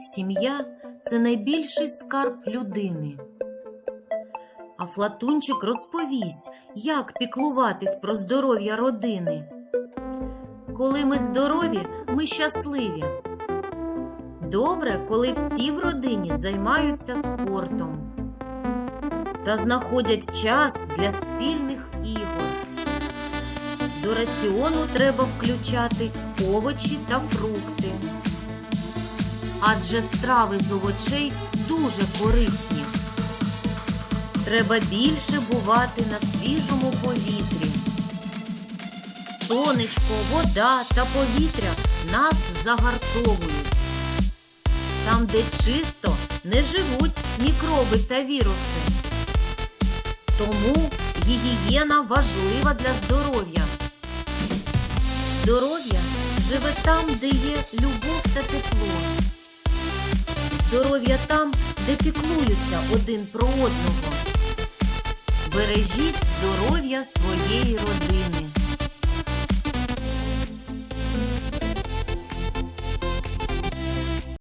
Сім'я це найбільший скарб людини. А Флатунчик розповість, як піклуватись про здоров'я родини. Коли ми здорові, ми щасливі. Добре, коли всі в родині займаються спортом та знаходять час для спільних. Раціону треба включати овочі та фрукти. Адже страви з овочей дуже корисні. Треба більше бувати на свіжому повітрі. Сонечко, вода та повітря нас загартовують. Там, де чисто, не живуть мікроби та віруси. Тому гігієна важлива для здоров'я. Здоров'я живе там, де є любов та тепло. Здоров'я там, де піклуються один про одного. Бережіть здоров'я своєї родини.